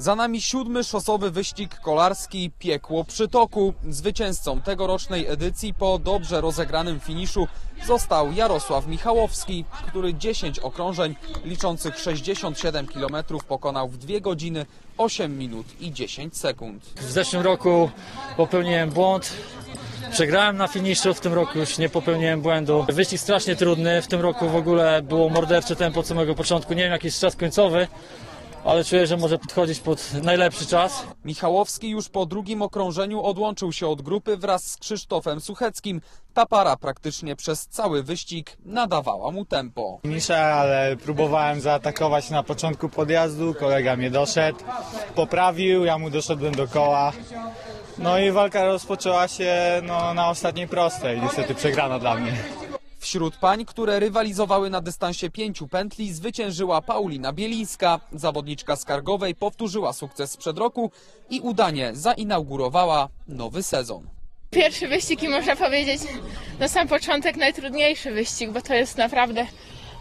Za nami siódmy szosowy wyścig kolarski Piekło Przytoku. Zwycięzcą tegorocznej edycji po dobrze rozegranym finiszu został Jarosław Michałowski, który 10 okrążeń liczących 67 km pokonał w 2 godziny 8 minut i 10 sekund. W zeszłym roku popełniłem błąd. Przegrałem na finiszu, w tym roku już nie popełniłem błędu. Wyścig strasznie trudny, w tym roku w ogóle było mordercze tempo od samego początku. Nie wiem jaki jest czas końcowy, ale czuję, że może podchodzić pod najlepszy czas. Michałowski już po drugim okrążeniu odłączył się od grupy wraz z Krzysztofem Sucheckim. Ta para praktycznie przez cały wyścig nadawała mu tempo. Niszę, ale próbowałem zaatakować na początku podjazdu, kolega mnie doszedł, poprawił, ja mu doszedłem do koła. No i walka rozpoczęła się no, na ostatniej prostej, niestety przegrana dla mnie. Wśród pań, które rywalizowały na dystansie pięciu pętli, zwyciężyła Paulina Bielińska. Zawodniczka skargowej powtórzyła sukces sprzed roku i udanie zainaugurowała nowy sezon. Pierwszy wyścig i można powiedzieć na sam początek najtrudniejszy wyścig, bo to jest naprawdę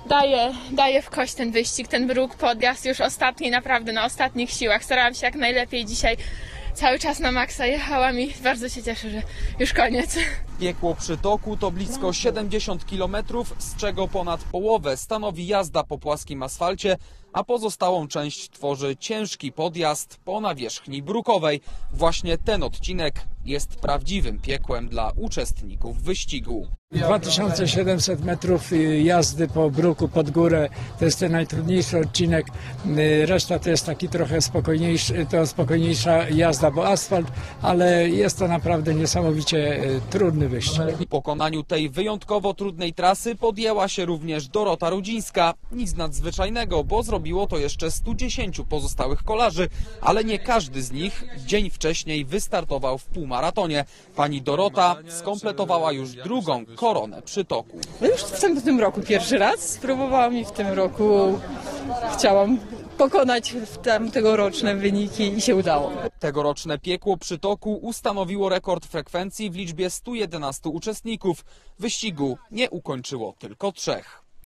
daje, daje w kość ten wyścig, ten bruk, podjazd już ostatni, naprawdę na ostatnich siłach. Starałam się jak najlepiej dzisiaj cały czas na maksa jechałam i bardzo się cieszę, że już koniec. Piekło przytoku to blisko 70 km, z czego ponad połowę stanowi jazda po płaskim asfalcie, a pozostałą część tworzy ciężki podjazd po nawierzchni brukowej. Właśnie ten odcinek jest prawdziwym piekłem dla uczestników wyścigu. 2700 metrów y, jazdy po bruku pod górę to jest ten najtrudniejszy odcinek. Y, Reszta to jest taki trochę spokojniejszy, to spokojniejsza jazda, bo asfalt, ale jest to naprawdę niesamowicie y, trudny wyścig. Pokonaniu tej wyjątkowo trudnej trasy podjęła się również Dorota Rudzińska. Nic nadzwyczajnego, bo zrobiło to jeszcze 110 pozostałych kolarzy, ale nie każdy z nich dzień wcześniej wystartował w półmaratonie. Pani Dorota skompletowała już drugą koronę przytoku. No już w tym, roku pierwszy raz spróbowałam i w tym roku chciałam pokonać tam tegoroczne wyniki i się udało. Tegoroczne piekło przytoku ustanowiło rekord frekwencji w liczbie 111 uczestników. Wyścigu nie ukończyło tylko trzech.